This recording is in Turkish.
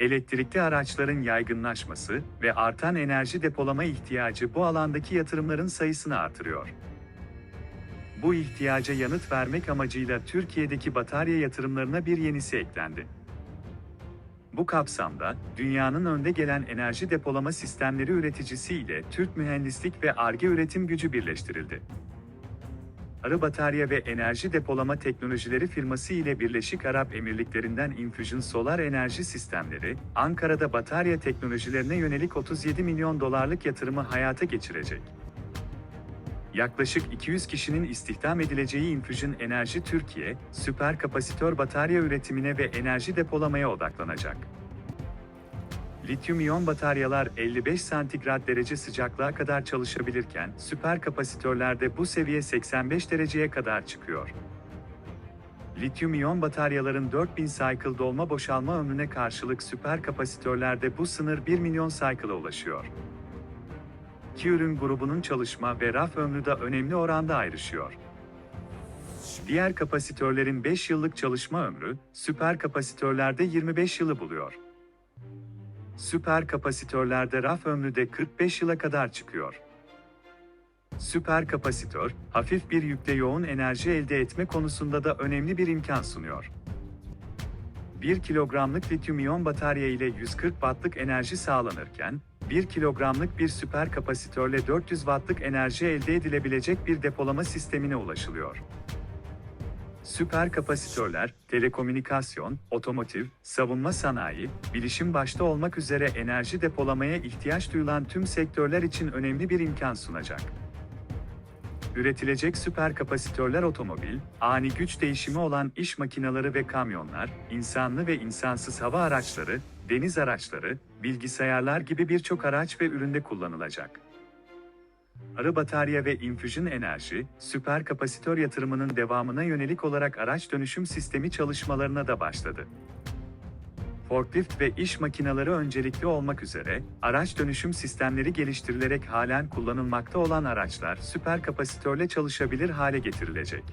elektrikli araçların yaygınlaşması ve artan enerji depolama ihtiyacı bu alandaki yatırımların sayısını artırıyor. Bu ihtiyaca yanıt vermek amacıyla Türkiye'deki batarya yatırımlarına bir yenisi eklendi. Bu kapsamda, dünyanın önde gelen enerji depolama sistemleri üreticisi ile Türk Mühendislik ve Arge üretim gücü birleştirildi. Arı Batarya ve Enerji Depolama Teknolojileri firması ile Birleşik Arap Emirlikleri'nden Infusion Solar Enerji Sistemleri, Ankara'da batarya teknolojilerine yönelik 37 milyon dolarlık yatırımı hayata geçirecek. Yaklaşık 200 kişinin istihdam edileceği Infusion Enerji Türkiye, süper kapasitör batarya üretimine ve enerji depolamaya odaklanacak. Lityum-iyon bataryalar 55 santigrat derece sıcaklığa kadar çalışabilirken, süper kapasitörlerde bu seviye 85 dereceye kadar çıkıyor. Lityum-iyon bataryaların 4000 cycle dolma boşalma ömrüne karşılık süper kapasitörlerde bu sınır 1 milyon cycle'a ulaşıyor. İki ürün grubunun çalışma ve raf ömrü de önemli oranda ayrışıyor. Diğer kapasitörlerin 5 yıllık çalışma ömrü, süper kapasitörlerde 25 yılı buluyor. Süper kapasitörlerde raf ömrü de 45 yıla kadar çıkıyor. Süper kapasitör, hafif bir yükle yoğun enerji elde etme konusunda da önemli bir imkan sunuyor. 1 kilogramlık lityum-iyon batarya ile 140 wattlık enerji sağlanırken, 1 kilogramlık bir süper kapasitörle 400 wattlık enerji elde edilebilecek bir depolama sistemine ulaşılıyor. Süper kapasitörler, telekomünikasyon, otomotiv, savunma sanayi, bilişim başta olmak üzere enerji depolamaya ihtiyaç duyulan tüm sektörler için önemli bir imkan sunacak. Üretilecek süper kapasitörler otomobil, ani güç değişimi olan iş makineleri ve kamyonlar, insanlı ve insansız hava araçları, deniz araçları, bilgisayarlar gibi birçok araç ve üründe kullanılacak. Arı batarya ve infusion enerji, süper kapasitör yatırımının devamına yönelik olarak araç dönüşüm sistemi çalışmalarına da başladı. Forklift ve iş makineleri öncelikli olmak üzere, araç dönüşüm sistemleri geliştirilerek halen kullanılmakta olan araçlar süper kapasitörle çalışabilir hale getirilecek.